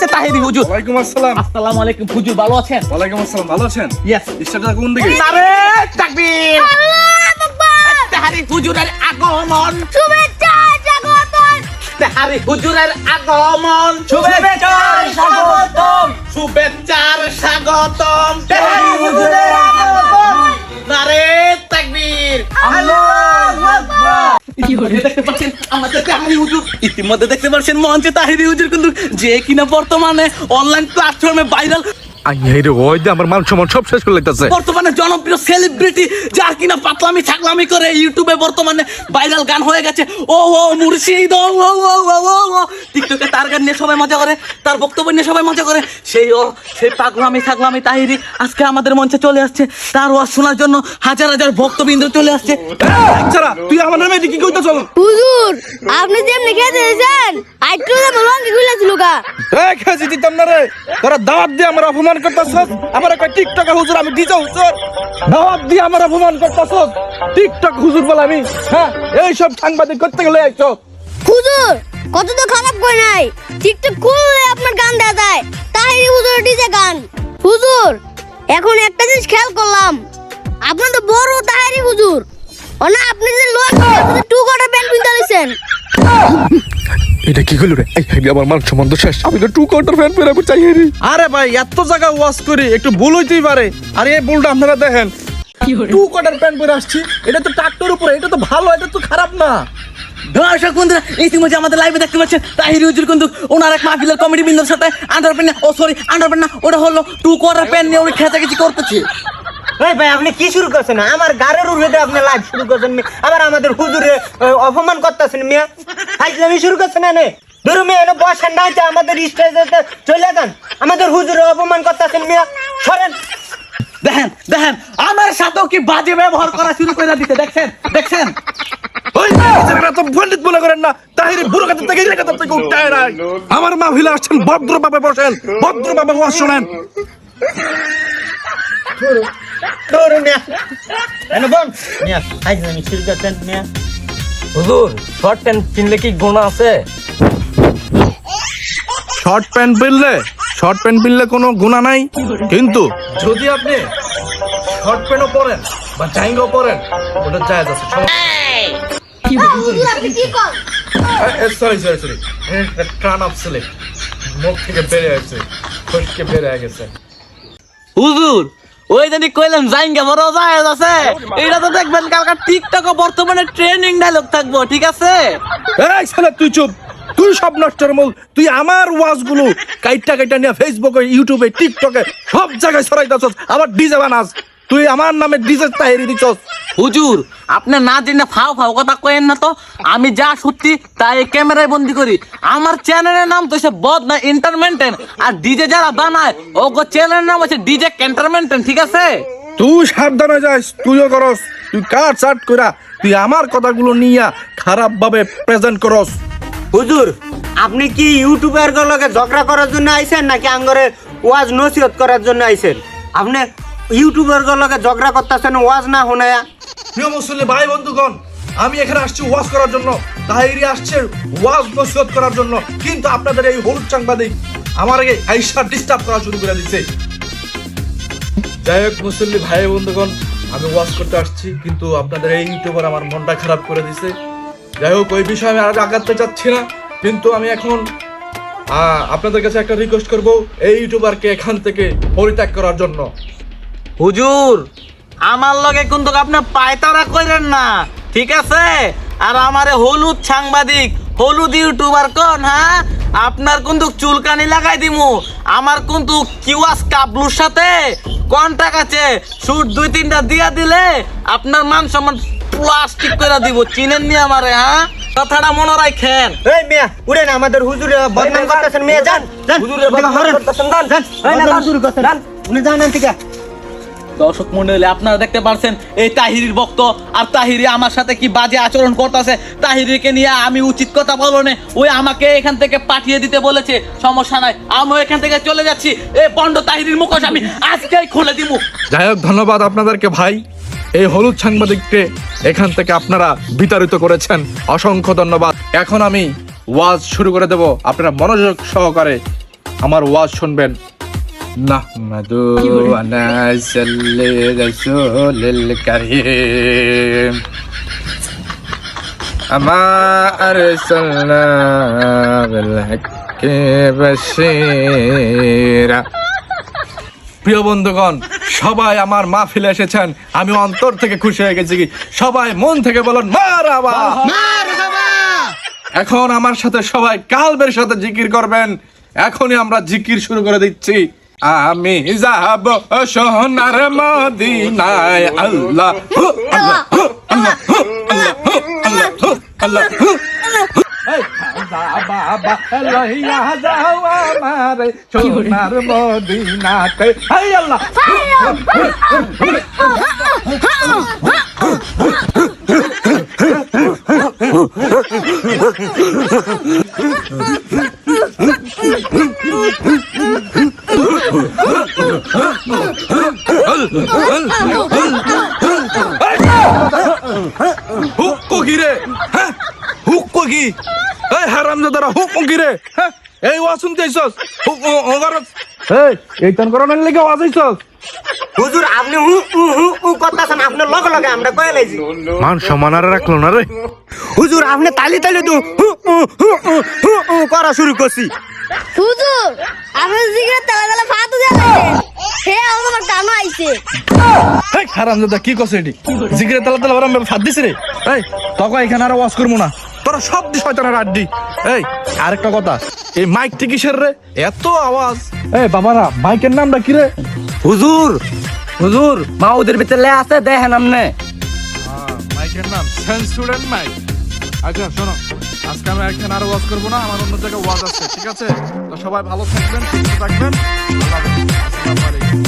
আছে তাহিরি হুজুর। ওয়ালাইকুম আসসালাম। আসসালামু আলাইকুম হুজুর ভালো আছেন? ওয়ালাইকুম আসসালাম ভালো আছেন? ইয়েস স্টারটা কোন দিকে? আরে তাকবীর। তাহারি হুজুরের আগমন। শুভেচ্ছা স্বাগতম। তাহারি হুজুরের আগমন। শুভেচ্ছার স্বাগতম। শুভেচ্ছার স্বাগতম। তাহারি হুজুরের আগমন। নারে তাকবীর। ইতিমধ্যে দেখতে পাচ্ছেন? ইতিমধ্যে দেখতে পাচ্ছেন মঞ্চে তাহিরি হুজুর কিন্তু যে কিনা বর্তমানে অনলাইন প্ল্যাটফর্মে ভাইরাল আই ওই আমার মান সম্মান সব শেষ করে লাইতাছে। বর্তমানে জনপ্রিয় সেলিব্রিটি যার কিনা পাতলামি ছাগলামি করে ইউটিউবে বর্তমানে ভাইরাল গান হয়ে গেছে। ও ও মুর্শিদ ও ও ও ও ও ও টিকটকে তার গান নিয়ে সবাই মজা করে তার বক্তব্য নিয়ে সবাই মজা করে। সেই ও সেই পাগলামি ছাগলামি তাহিরি আজকে আমাদের মঞ্চে চলে আসছে। তার ওয়াজ শোনার জন্য হাজার হাজার ভক্তবৃন্দ চলে আসছে। ছাড়া তুই আমার নামে কি কইতা চল হুজুর আপনি যেমনি খেতে দিয়েছেন আইটু যে মলঙ্গি খুলে ছিল গা। এই খেজি দিতাম না রে। তোরা দাওয়াত দিয়ে আমার অপমান করতাছস? আমার কই টিকটকে হুজুর, আমি ডিজে হুজুর। দাওয়াত দিয়ে আমার অপমান করতাছস। টিকটক হুজুর বলে আমি হ্যাঁ এই সব সাংবাদিক করতে গেলে আইছো। হুজুর, কত তো খারাপ কই নাই। টিকটক খুললে আপনার গান দেওয়া যায়। তাহিরি হুজুর ডিজে গান। হুজুর, এখন একটা জিনিস খেয়াল করলাম। আপনার তো বড় তাহিরি হুজুর। ও না, আপনি যে লোক টু কোয়ার্টার প্যান্ট পিনতে এটা কি হলো রে? এই আমার মান সম্মান শেষ। আমি তো টু কাউন্টার ফ্যান পেরে আমি চাই রে আরে ভাই এত জায়গা ওয়াশ করি একটু ভুল হইতেই পারে। আর এই ভুলটা আপনারা দেখেন। টু কাউন্টার প্যান্ট পরে আসছি। এটা তো ট্রাক্টর উপরে এটা তো ভালো এটা তো খারাপ না। দর্শক বন্ধুরা ইতিমধ্যে আমাদের লাইভে দেখতে পাচ্ছেন তাহিরি হুজুর কিন্তু ওনার এক মাহফিলের কমেডি বিন্দুর সাথে আন্ডার প্যান্ট ও সরি আন্ডার প্যান্ট না ওটা হলো টু কোয়ার্টার প্যান্ট নিয়ে উনি খেঁচাখেচি করতেছে। এই ভাই আপনি কি শুরু করছেন? আমার গাড়ির উড়ে আপনি লাইভ শুরু করছেন আবার আমাদের হুজুরে অপমান করতেছেন মিয়া। ফাইজলামি শুরু করছেন এনে? ধরু মিয়া এনে বসেন না যে আমাদের স্টেজে চলে যান। আমাদের হুজুরে অপমান করতেছেন মিয়া। সরেন। দেখেন দেখেন আমার সাথেও কি বাজে ব্যবহার করা শুরু করে দিতে দেখছেন দেখছেন? ওই জায়গাটা তো পণ্ডিত করেন না তাহিরে বুড়ো কাছে থেকে এই কাছে থেকে উঠতে নাই। আমার মা ভিলে আসছেন ভদ্রভাবে বসেন ভদ্রভাবে ওয়াজ শোনেন। করছেন মিয়া হুজুর শর্ট প্যান্ট কিনলে কি গোনা আছে? শর্ট প্যান্ট পরলে শর্ট প্যান্ট পরলে কোনো গুণা নাই। কিন্তু যদি আপনি শর্ট প্যান্টও পরেন বা জাইঙ্গাও পরেন ওটা জায়েজ আছে। হুজুর আপনি কি করেন সরি সরি সরি ট্রান আপ ছেলে মুখ থেকে বেড়ে আছে ফসকে বেড়ে গেছে। হুজুর ওই জানি কইলাম, জাইঙ্গা বড় জায়েজ আছে। এটা তো দেখবেন, কালকা টিকটক বর্তমানে ট্রেনিং ডায়লগ থাকব, ঠিক আছে? এই শালা, তুই চুপ। তুই সব নষ্টের মূল। তুই আমার ওয়াজগুলো কাইটা কাইটা নিয়ে ফেসবুকে ইউটিউবে টিকটকে সব জায়গায় ছড়াইতেছস। আবার ডিজে বানাস। তুই আমার নামে ডিজে তাহিরি দিছস। হুজুর আপনি না জেনে ফাও ফাও কথা কয়েন না তো। আমি যা সত্যি তাই এই ক্যামেরায় বন্দি করি। আমার চ্যানেলের নাম তো সে বদ না ইন্টারমেন্টেন আর ডিজে যারা বানায় ও গো চ্যানেলের নাম হচ্ছে ডিজে ক্যান্টারমেন্টেন ঠিক আছে? তুই সাবধানে যাস তুইও করস তুই কার চাট কইরা তুই আমার কথাগুলো নিয়া খারাপ ভাবে প্রেজেন্ট করস। হুজুর আপনি কি ইউটিউবার লগে ঝগড়া করার জন্য আইছেন নাকি আঙ্গরে ওয়াজ নসিহত করার জন্য আইছেন? আপনি ইউটিউবের লগে ঝগড়া করতেছেন ওয়াজ না হোনায়া প্রিয় মুসলিম ভাই, বন্ধুগণ, আমি এখানে আসছি ওয়াজ করার জন্য। তাহিরি আসছে ওয়াজ নসিহত করার জন্য। কিন্তু আপনাদের এই হলুদ সাংবাদিক আমার আগে আইসা ডিস্টার্ব করা শুরু করে দিচ্ছে যাই হোক, মুসল্লি, ভাই, বন্ধুগণ, আমি ওয়াজ করতে আসছি, কিন্তু আপনাদের এই ইউটিউবার আমার মনটা খারাপ করে দিছে। যাই হোক, ওই বিষয়ে আমি আর আগাতে চাচ্ছি না, কিন্তু আমি এখন আপনাদের কাছে একটা রিকোয়েস্ট করব এই ইউটিউবারকে এখান থেকে পরিত্যাগ করার জন্য। হুজুর আমার লগে কিন্তু আপনি পায়তারা কইরেন না ঠিক আছে? আর আমারে হলুদ সাংবাদিক হলুদ ইউটিউবার কোন হ্যাঁ? আপনার কিন্তু চুলকানি লাগাই দিমু। আমার কিন্তু কিউয়াস কাবলুর সাথে কন্টাক্ট আছে সুট দুই তিনটা দিয়া দিলে আপনার মান সম্মান প্লাস্টিক করে দিব। চিনেন নি আমারে হ্যাঁ? কথাটা মনে রাখেন। এই মিয়া উড়েন আমাদের হুজুরে বদনাম করতেছেন। মিয়া যান যান। হুজুরে বদনাম করতেছেন, যান। যান। এই না বদনাম যান। উনি যান থেকে দর্শক মন্ডলী, আপনারা দেখতে পারছেন এই তাহিরির ভক্ত আর তাহিরি আমার সাথে কি বাজে আচরণ করতেছে? তাহিরিকে নিয়ে আমি উচিত কথা বলব না। ওই আমাকে এখান থেকে পাঠিয়ে দিতে বলেছে। সমস্যা নাই আমি এখান থেকে চলে যাচ্ছি। এই পণ্ড তাহিরির মুখোশ আমি আজকেই খুলে দিব। যাই হোক, ধন্যবাদ আপনাদেরকে ভাই। এই হলুদ সাংবাদিককে এখান থেকে আপনারা বিতাড়িত করেছেন। অসংখ্য ধন্যবাদ। এখন আমি ওয়াজ শুরু করে দেব। আপনারা মনোযোগ সহকারে আমার ওয়াজ শুনবেন। নাসাল্লি রাসূলিল কারীম আমা আরসালনা বিল হাক্কি বাশীরা প্রিয় বন্ধুগণ সবাই আমার মাহফিলে এসেছেন। আমি অন্তর থেকে খুশি হয়ে গেছি। সবাই মন থেকে বলুন মারাবা! এখন আমার সাথে সবাই কালবের সাথে জিকির করবেন। এখনই আমরা জিকির শুরু করে দিচ্ছি। আমি যাব সোনার মদিনায় আল্লাহ বাবা লইয়া যাও আমারে সোনার মদিনাতে কি রে হ্যাঁ হুক্কো কি এই হারামজাদারা হুক্কো কি রে হ্যাঁ এই ওয়াজ শুনতে আইছস এই এই তন করনের লাগি ওয়াজ আইছস হুজুর আপনি হু হু হু করতেছেন আপনার লগে লগে আমরা কয়ে লাইছি মান সম্মান আর রাখল না রে হুজুর আপনি তালি তালি তো হু হু হু হু করা শুরু করছি হুজুর আপনি জিগরে তেলা তেলা ফাতু দিলেন হে আমার কানো আইছে হেই হারামজাদা কি কস এটি জিগরে তালা তালা ফাদ দিছে রে এই তখন এখানে আর ওয়াজ করব না তোরা সব দি শয়তানের আড্ডি এই আরেকটা কথা। এই মাইক কিসের রে? এত আওয়াজ। এই বাবারা মাইকের নামটা কি রে? হুজুর হুজুর মা ওদের ভিতরে আছে দেখেন আমনে মাইকের নাম সেন্সুরেন মাইক। আচ্ছা শোনো আজকে আমি একজন আর ওয়াজ করব না? আমার অন্য জায়গায় ওয়াজ আছে ঠিক আছে? তো সবাই ভালো থাকবেন সুস্থ থাকবেন। আসসালামু আলাইকুম।